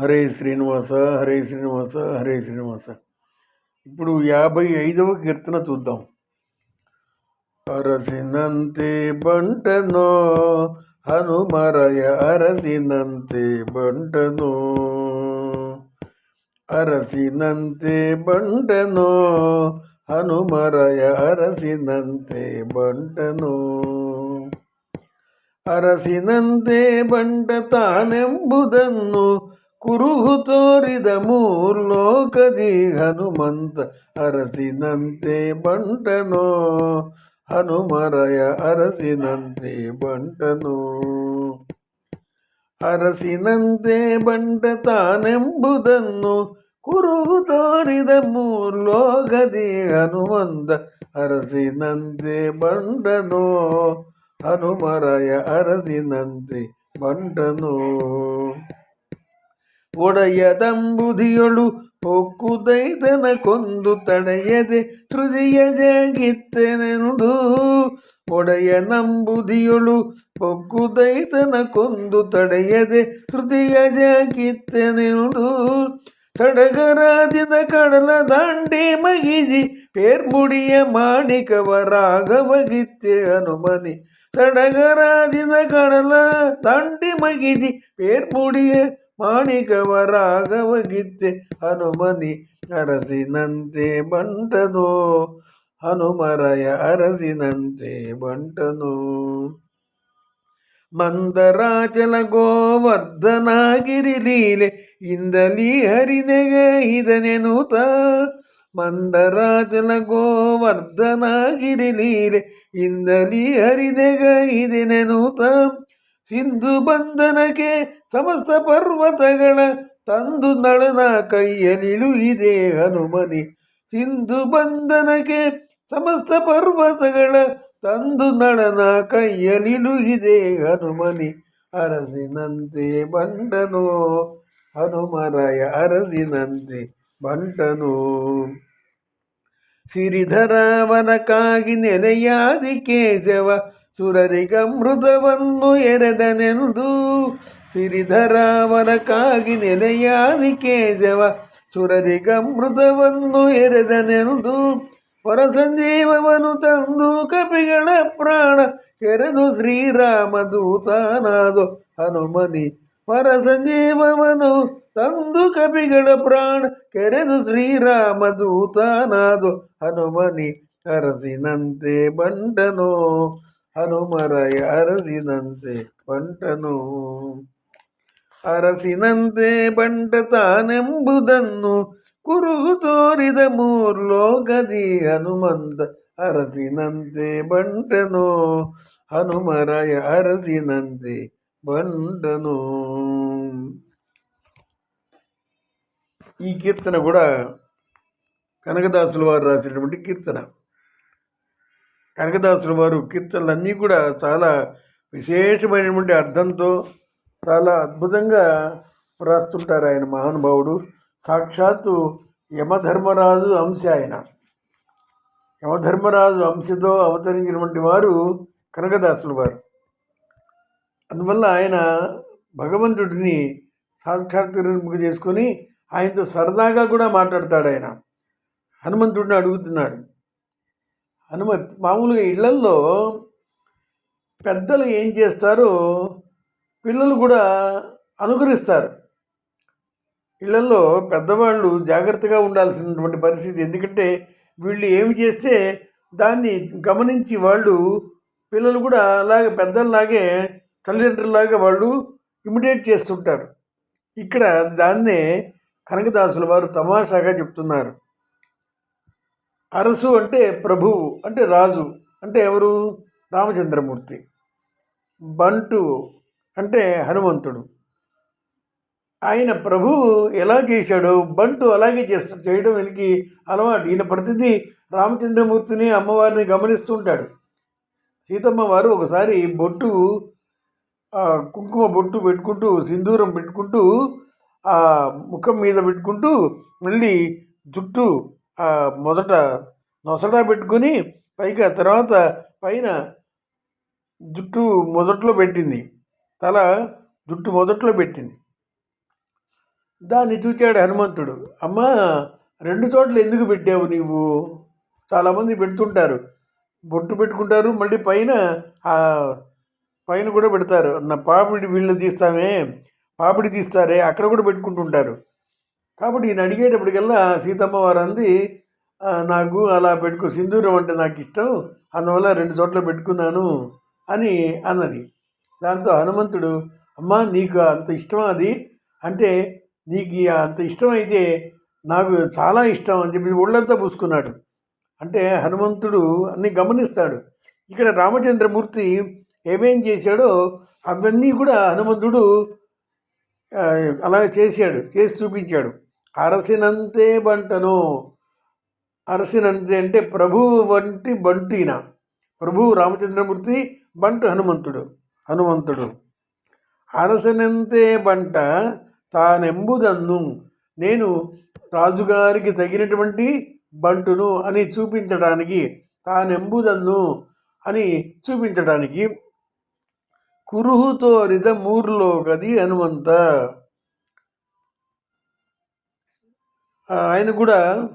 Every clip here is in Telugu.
హరే శ్రీనివాస హరే శ్రీనివాస హరే శ్రీనివాస. ఇప్పుడు యాభై ఐదవ కీర్తన చూద్దాం. అరసినంతే బంటనో హనుమరయ అరసినంతే బంటనో అరసినంతే బంటనో ಹನುಮರಯ ಅರಸಿನಂತೆ ಬಂಟನು అరసినంతే బంట ತಾನೆಂಬುದನ್ನು ಕುರುಹು ತೋರಿದ ಮೂರ್ಲೋಕದಿ ಹನುಮಂತ ಅರಸಿನಂತೆ ಬಂಟನೋ. ಹನುಮರಯ ಅರಸಿನಂತೆ ಬಂಟನೋ. ಅರಸಿನಂತೆ ಬಂಟ ತಾನೆಂಬುದನ್ನು ಕುರುಹು ತೋರಿದ ಮೂರ್ಲೋಕದಿ ಹನುಮಂತ ಅರಸಿನಂತೆ ಬಂಡನೋ ಹನುಮರಯ ಅರಸಿನಂತೆ ಬಂಟನು. ಒಡೆಯದಂಬುದಿಯೊಳು ಹೊಕ್ಕುದೈತನ ಕೊಂದು ತಡೆಯದೆ ಹೃದಯ ಜಾಗಿತ್ತೆನೆಂದು ಒಡೆಯ ನಂಬುದಿಯೊಳು ಹೊಕ್ಕುದೈತನ ಕೊಂದು ತಡೆಯದೆ ಹೃದಯ ಜಾಗಿತ್ತೆನೆಂದು ಸಡಗರಾದಿನ ಕಡಲ ದಾಂಡಿ ಮಗಿಜಿ ಪೇರ್ಮುಡಿಯ ಮಾಣಿಕವರಾಗವಗಿತ್ತೆ ಹನುಮನಿ ಸಡಗರಾಜಿನ ಕಡಲ ದಾಂಡಿ ಮಗಿಜಿ ಪೇರ್ಮುಡಿಯ ಮಾಣಿಕವರಾಗವಗಿತ್ತೆ ಹನುಮನಿ ಅರಸಿನಂತೆ ಬಂಟನೋ. ಹನುಮರಯ ಅರಸಿನಂತೆ ಬಂಟನು. ಮಂದರಾಚಲ ಗೋವರ್ಧನಾಗಿರಿ ಲೀಲೆ, ಇಂದಲಿ ಹರಿನೆಗೈದನೆನುತ ಮಂದರಾಚಲ ಗೋವರ್ಧನಾಗಿರಿ ಲೀಲೆ, ಇಂದಲಿ ಹರಿನೆಗ ಇದನೆನುತ. ಸಿಂಧು ಬಂಧನಕ್ಕೆ ಸಮಸ್ತ ಪರ್ವತಗಳ ತಂದು ನಳನ ಕೈಯಲಿಳುಗಿದೆ ಹನುಮನಿ. ಸಿಂಧು ಬಂಧನಕ್ಕೆ ಸಮಸ್ತ ಪರ್ವತಗಳ ತಂದು ನಳನ ಕೈಯಲಿಳುಗಿದೆ ಹನುಮನಿ. ಅರಸಿನಂತೆ ಬಂಡನು, ಹನುಮರಾಯ ಅರಸಿನಂತೆ ಬಂಟನು ಸಿರಿಧರಾವನಕ್ಕಾಗಿ ನೆಲೆಯಾದಿ ಕೇಶವ ಸುರರಿಗ ಮೃದವನ್ನು ಎರೆದನೆಂದು ಸಿರಿಧರಾವರಕ್ಕಾಗಿ ನೆಲೆಯಾದಿ ಕೇಶವ ಸುರರಿಗ ಮೃದವನ್ನು ಎರೆದನೆಂದು ಹೊರಸಂಜೀವವನು ತಂದು ಕಪಿಗಳ ಪ್ರಾಣ ಕೆರೆದು ಶ್ರೀರಾಮದೂತನಾದು ಹನುಮನಿ. ಹೊರಸಂಜೀವವನು ತಂದು ಕಪಿಗಳ ಪ್ರಾಣ ಕೆರೆದು ಶ್ರೀರಾಮ ಶ್ರೀರಾಮದೂತನಾದು ಹನುಮನಿ. ಅರಸಿನಂತೆ ಬಂಡನೋ ಹನುಮರಯ ಅರಸಿನಂತೆ ಬಂಟನು ಅರಸಿನಂತೆ ಬಂಟ ತಾನೆಂಬುದನ್ನು ಕುರುಹು ತೋರಿದ ಮೂರ್ಲೋಕದಿ ಹನುಮಂತ ಅರಸಿನಂತೆ ಬಂಟನು ಹನುಮರಾಯ ಅರಸಿನಂತೆ ಬಂಟನು ఈ కీర్తన కూడా కనకదాసుల వారు రాసినటువంటి కీర్తన కనకదాసుల వారు కీర్తనలన్నీ కూడా చాలా విశేషమైనటువంటి అర్థంతో చాలా అద్భుతంగా రాస్తుంటారు ఆయన మహానుభావుడు. సాక్షాత్తు యమధర్మరాజు అంశ ఆయన. యమధర్మరాజు అంశతో అవతరించినటువంటి వారు కనకదాసులు వారు. అందువల్ల ఆయన భగవంతుడిని సాక్షాత్కరింపు చేసుకొని ఆయనతో సరదాగా కూడా మాట్లాడతాడు ఆయన. హనుమంతుడిని అడుగుతున్నాడు. హనుమ మామూలుగా ఇళ్ళల్లో పెద్దలు ఏం చేస్తారో పిల్లలు కూడా అనుకరిస్తారు. ఇళ్ళల్లో పెద్దవాళ్ళు జాగ్రత్తగా ఉండాల్సినటువంటి పరిస్థితి ఎందుకంటే వీళ్ళు ఏమి చేస్తే దాన్ని గమనించి వాళ్ళు పిల్లలు కూడా అలాగే పెద్దల్లాగే తల్లిదండ్రులలాగా వాళ్ళు ఇమిటేట్ చేస్తుంటారు. ఇక్కడ దాన్నే కనకదాసుల వారు తమాషాగా చెప్తున్నారు. అరసు అంటే ప్రభువు అంటే రాజు అంటే ఎవరు? రామచంద్రమూర్తి. బంటు అంటే హనుమంతుడు. ఆయన ప్రభువు ఎలా చేశాడో? బంటు అలాగే చేస్తాడు చేయడం వీనికి అలవాటు. ఈయన ప్రతిదీ రామచంద్రమూర్తిని అమ్మవారిని గమనిస్తూ ఉంటాడు. సీతమ్మ వారు ఒకసారి బొట్టు కుంకుమ బొట్టు పెట్టుకుంటూ సింధూరం పెట్టుకుంటూ ఆ ముఖం మీద పెట్టుకుంటూ మళ్ళీ జుట్టు మొదట నొసట పెట్టుకుని పైగా తర్వాత పైన జుట్టు మొదట్లో పెట్టింది. తల జుట్టు మొదట్లో పెట్టింది. దాన్ని చూచాడు హనుమంతుడు. అమ్మ రెండు చోట్ల ఎందుకు పెట్టావు నీవు? చాలామంది పెడుతుంటారు. బొట్టు పెట్టుకుంటారు మళ్ళీ పైన పైన కూడా పెడతారు. నా పాపిడి వీళ్ళు తీస్తామే పాపిడి తీస్తారే అక్కడ కూడా పెట్టుకుంటుంటారు. కాబట్టి ఈయన అడిగేటప్పటికల్లా సీతమ్మ వారు అంది నాకు అలా పెట్టుకో సింధూరం అంటే నాకు ఇష్టం అందువల్ల రెండు చోట్ల పెట్టుకున్నాను అని అన్నది. దాంతో హనుమంతుడు అమ్మా నీకు అంత ఇష్టం అది? అంటే నీకు అంత ఇష్టం అయితే నాకు చాలా ఇష్టం అని చెప్పి ఒళ్ళంతా పూసుకున్నాడు. అంటే హనుమంతుడు అన్ని గమనిస్తాడు. ఇక్కడ రామచంద్రమూర్తి ఏమేం చేశాడో అవన్నీ కూడా హనుమంతుడు అలా చేశాడు చేసి చూపించాడు. అరసినంతే బంటను. అరసినంతే అంటే ప్రభువు వంటి బంటిన. ప్రభువు రామచంద్రమూర్తి బంటు హనుమంతుడు హనుమంతుడు. అరసనంతే బంట తానెంబుదన్ను. నేను రాజుగారికి తగినటువంటి బంటును అని చూపించడానికి తానెంబుదన్ను అని చూపించడానికి కురుహుతో రిధమూర్లో గది హనుమంత. ఆయన కూడా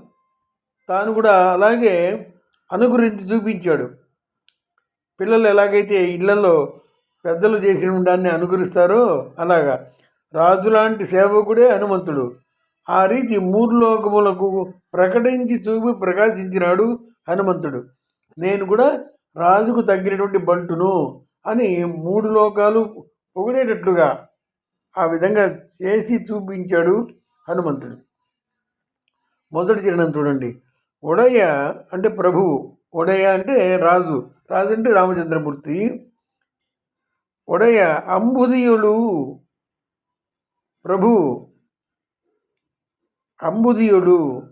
తాను కూడా అలాగే అనుగురించి చూపించాడు. పిల్లలు ఎలాగైతే ఇళ్ళలో పెద్దలు చేసిన దాన్ని అనుకరిస్తారో అలాగా. రాజులాంటి సేవకుడే హనుమంతుడు. ఆ రీతి మూడు లోకములకు ప్రకటించి చూపి ప్రకాశించినాడు హనుమంతుడు. నేను కూడా రాజుకు తగ్గినటువంటి బంటును అని మూడు లోకాలు పొగిడేటట్లుగా ఆ విధంగా చేసి చూపించాడు హనుమంతుడు. మొదటి చరణం చూడండి. ఉడయ అంటే ప్రభువు ఉడయ అంటే రాజు. రాజు అంటే రామచంద్రమూర్తి. ఉడయ అంబుదియులు. ప్రభు. అంబుదియుడు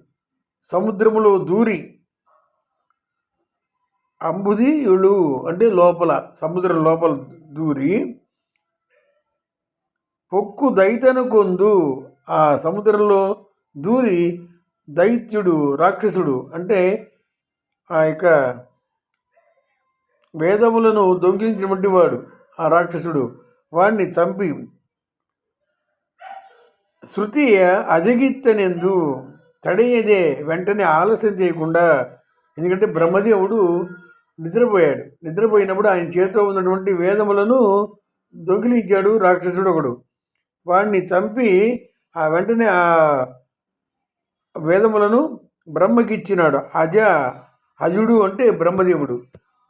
సముద్రములో దూరి. అంబుదియుడు అంటే లోపల సముద్రం లోపల దూరి. పొక్కు దైతను కొందు ఆ సముద్రంలో దూరి దైత్యుడు రాక్షసుడు అంటే ఆ యొక్క వేదములను దొంగిలించినటువంటి వాడు ఆ రాక్షసుడు. వాడిని చంపి శృతి అజగిత్తనెందు తడేయదే వెంటనే ఆలస్యం చేయకుండా ఎందుకంటే బ్రహ్మదేవుడు నిద్రపోయాడు. నిద్రపోయినప్పుడు ఆయన చేతిలో ఉన్నటువంటి వేదములను దొంగిలించాడు రాక్షసుడు ఒకడు వాడిని చంపి ఆ వెంటనే ఆ వేదములను బ్రహ్మకి ఇచ్చినాడు అజ అజుడు అంటే బ్రహ్మదేవుడు.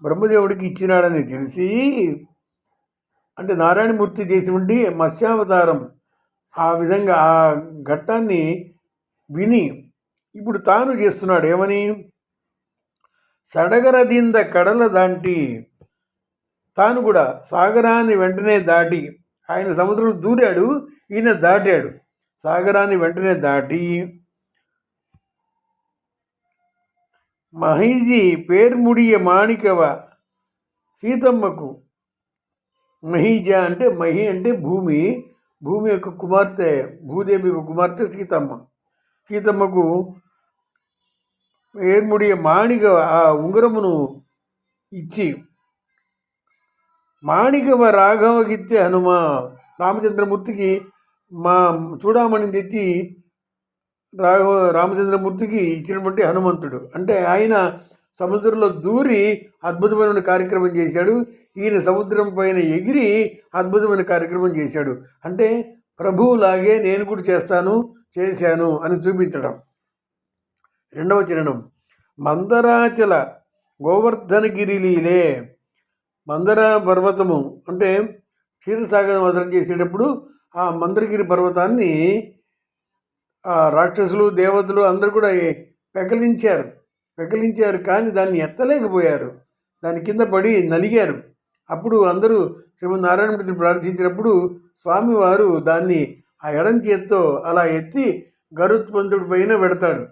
బ్రహ్మదేవుడికి ఇచ్చినాడని తెలిసి అంటే నారాయణమూర్తి చేసినటువంటి మత్స్యావతారం ఆ విధంగా ఆ ఘట్టాన్ని విని ఇప్పుడు తాను చేస్తున్నాడు. ఏమని? సడగరదింద కడల దాంటి తాను కూడా సాగరాన్ని వెంటనే దాటి ఆయన సముద్రం దూరాడు ఈయన దాటాడు. సాగరాన్ని వెంటనే దాటి మహిజీ పేర్ముడియ మాణికవ సీతమ్మకు. మహిజ అంటే మహి అంటే భూమి భూమి యొక్క కుమార్తె భూదేవి యొక్క కుమార్తె సీతమ్మ. సీతమ్మకు ఏర్ముడియ మాణిక ఆ ఉంగరమును ఇచ్చి మాణికవ రాఘవగిత్య హనుమ రామచంద్రమూర్తికి మా చూడమని తెచ్చి రాఘవ రామచంద్రమూర్తికి ఇచ్చినటువంటి హనుమంతుడు. అంటే ఆయన సముద్రంలో దూరి అద్భుతమైన కార్యక్రమం చేశాడు. ఈయన సముద్రం పైన ఎగిరి అద్భుతమైన కార్యక్రమం చేశాడు. అంటే ప్రభువులాగే నేను కూడా చేస్తాను చేశాను అని చూపించడం. రెండవ చరణం. మందరాచల గోవర్ధనగిరిలీలే మందర పర్వతము. అంటే క్షీరసాగరం వదనం చేసేటప్పుడు ఆ మందరగిరి పర్వతాన్ని రాక్షసులు దేవతలు అందరూ కూడా పెకలించారు. పెకలించారు కానీ దాన్ని ఎత్తలేకపోయారు. దాని కింద పడి నలిగారు. అప్పుడు అందరూ శ్రీమన్నారాయణమూర్తి ప్రార్థించినప్పుడు స్వామివారు దాన్ని ఆ ఎడం చేత్తో అలా ఎత్తి గరుత్మంతుడి పైన పెడతాడు.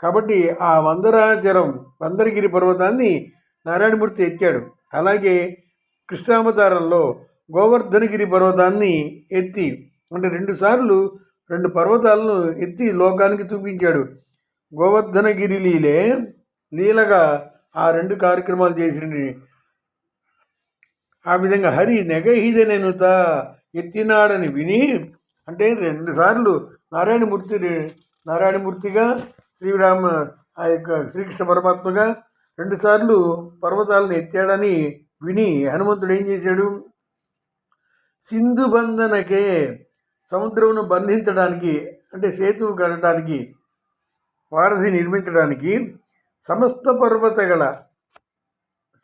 కాబట్టి ఆ వందరాచరం వందరగిరి పర్వతాన్ని నారాయణమూర్తి ఎత్తాడు అలాగే కృష్ణావతారంలో గోవర్ధనగిరి పర్వతాన్ని ఎత్తి అంటే రెండుసార్లు రెండు పర్వతాలను ఎత్తి లోకానికి చూపించాడు. గోవర్ధనగిరి లీలే లీలగా ఆ రెండు కార్యక్రమాలు చేసిండి ఆ విధంగా హరి నెగహిదనెనుత ఎత్తినాడని విని అంటే రెండుసార్లు నారాయణమూర్తి నారాయణమూర్తిగా శ్రీరామ ఆ యొక్క శ్రీకృష్ణ పరమాత్మగా రెండుసార్లు పర్వతాలను ఎత్తాడని విని హనుమంతుడు ఏం చేశాడు? సింధు బంధనకే సముద్రమును బంధించడానికి అంటే సేతువు కట్టడానికి వారధి నిర్మించడానికి సమస్త పర్వతగల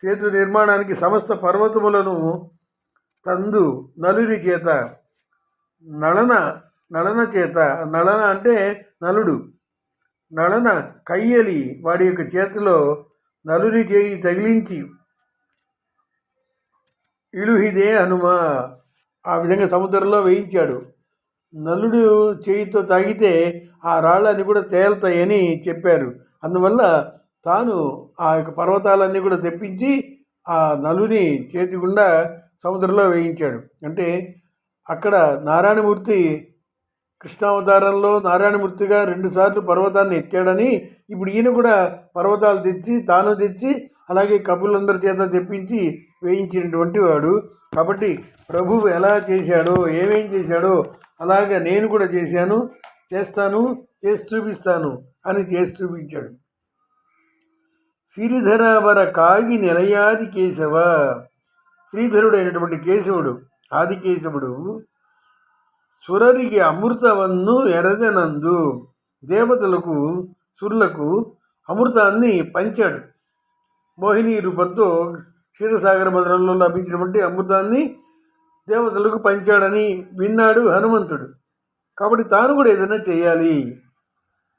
సేతు నిర్మాణానికి సమస్త పర్వతములను తందు నలుని చేత నళన నళన చేత నళన అంటే నలుడు నళన కయ్యలి వాడి యొక్క చేతిలో నలుని చేయి తగిలించి ఇలుహిదే హనుమ. ఆ విధంగా సముద్రంలో వేయించాడు. నలుడు చేయితో తాగితే ఆ రాళ్ళన్నీ కూడా తేలుతాయని చెప్పారు. అందువల్ల తాను ఆ యొక్క పర్వతాలన్నీ కూడా తెప్పించి ఆ నలుని చేతి గుండా సముద్రంలో వేయించాడు. అంటే అక్కడ నారాయణమూర్తి కృష్ణావతారంలో నారాయణమూర్తిగా రెండుసార్లు పర్వతాన్ని ఎత్తాడని ఇప్పుడు ఈయన కూడా పర్వతాలు తెచ్చి తాను తెచ్చి అలాగే కబులందరి చేత తెప్పించి వేయించినటువంటి వాడు. కాబట్టి ప్రభువు ఎలా చేశాడో ఏమేం చేశాడో అలాగే నేను కూడా చేశాను చేస్తాను చేసి చూపిస్తాను అని చేసి చూపించాడు. శ్రీధరావర కాగి నిలయాది కేశవ శ్రీధరుడైనటువంటి కేశవుడు ఆదికేశవుడు సురరికి అమృతవన్ను ఎరదనందు దేవతలకు సురులకు అమృతాన్ని పంచాడు. మోహిని రూపంతో క్షీరసాగర మధురంలో లభించినటువంటి అమృతాన్ని దేవతలకు పంచాడని విన్నాడు హనుమంతుడు. కాబట్టి తాను కూడా ఏదైనా చేయాలి.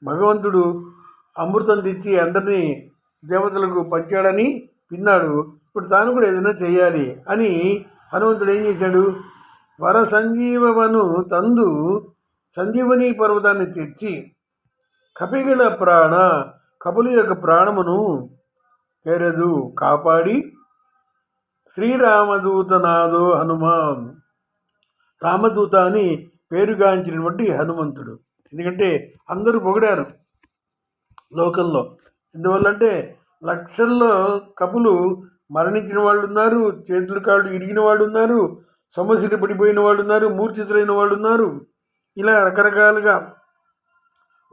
భగవంతుడు అమృతం తెచ్చి అందరినీ దేవతలకు పంచాడని విన్నాడు. ఇప్పుడు తాను కూడా ఏదైనా చేయాలి అని హనుమంతుడు ఏం చేశాడు? వర సంజీవను తందు సంజీవని పర్వతాన్ని తెచ్చి కపిగల ప్రాణ కపులు యొక్క ప్రాణమును పేరదు కాపాడి శ్రీరామదూతనాదో హనుమాన్. రామదూత అని పేరుగాంచినటువంటి హనుమంతుడు. ఎందుకంటే అందరూ పొగిడారు లోకంలో. ఎందువల్లంటే లక్షల్లో కపులు మరణించిన వాళ్ళు ఉన్నారు చేతులు కాళ్ళు ఇరిగిన వాళ్ళు ఉన్నారు సమస్యలు పడిపోయిన వాళ్ళు ఉన్నారు మూర్ఛితులైన వాళ్ళు ఉన్నారు ఇలా రకరకాలుగా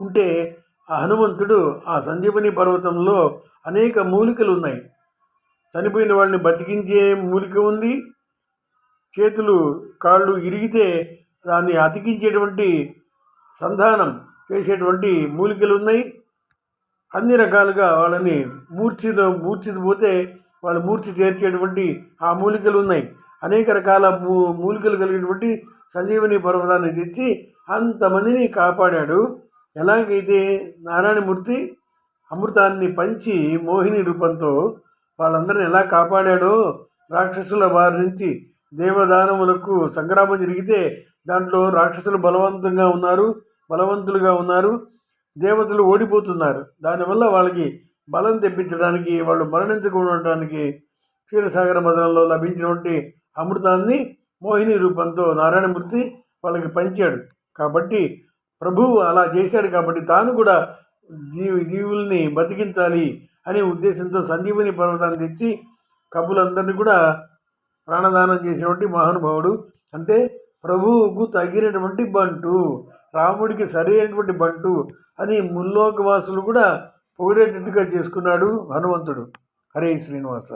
ఉంటే ఆ హనుమంతుడు ఆ సంజీవని పర్వతంలో అనేక మూలికలు ఉన్నాయి చనిపోయిన వాళ్ళని బతికించే మూలిక ఉంది. చేతులు కాళ్ళు ఇరిగితే దాన్ని అతికించేటువంటి సంధానం చేసేటువంటి మూలికలు ఉన్నాయి. అన్ని రకాలుగా వాళ్ళని మూర్ఛిత మూర్ఛిత పోతే వాళ్ళు మూర్చి చేర్చేటువంటి ఆ మూలికలు ఉన్నాయి. అనేక రకాల మూ మూలికలు కలిగినటువంటి సంజీవని పర్వతాన్ని తెచ్చి అంతమందిని కాపాడాడు. ఎలాగైతే నారాయణమూర్తి అమృతాన్ని పంచి మోహిని రూపంతో వాళ్ళందరిని ఎలా కాపాడాడో రాక్షసుల వారి నుంచి దేవదానములకు సంగ్రామం జరిగితే దాంట్లో రాక్షసులు బలవంతంగా ఉన్నారు బలవంతులుగా ఉన్నారు దేవతలు ఓడిపోతున్నారు. దానివల్ల వాళ్ళకి బలం తెప్పించడానికి వాళ్ళు మరణించకుండా క్షీరసాగర మదనంలో లభించినటువంటి అమృతాన్ని మోహిని రూపంతో నారాయణమూర్తి వాళ్ళకి పంచాడు. కాబట్టి ప్రభువు అలా చేశాడు కాబట్టి తాను కూడా జీవి జీవుల్ని బతికించాలి అనే ఉద్దేశంతో సందీపుని పర్వతాన్ని తెచ్చి కబులందరినీ కూడా ప్రాణదానం చేసినటువంటి మహానుభావుడు. అంటే ప్రభువుకు తగినటువంటి బంటు రాముడికి సరైనటువంటి బంటు అని ముల్లోకవాసులు కూడా పొగిడేటట్టుగా చేసుకున్నాడు హనుమంతుడు. హరే శ్రీనివాస.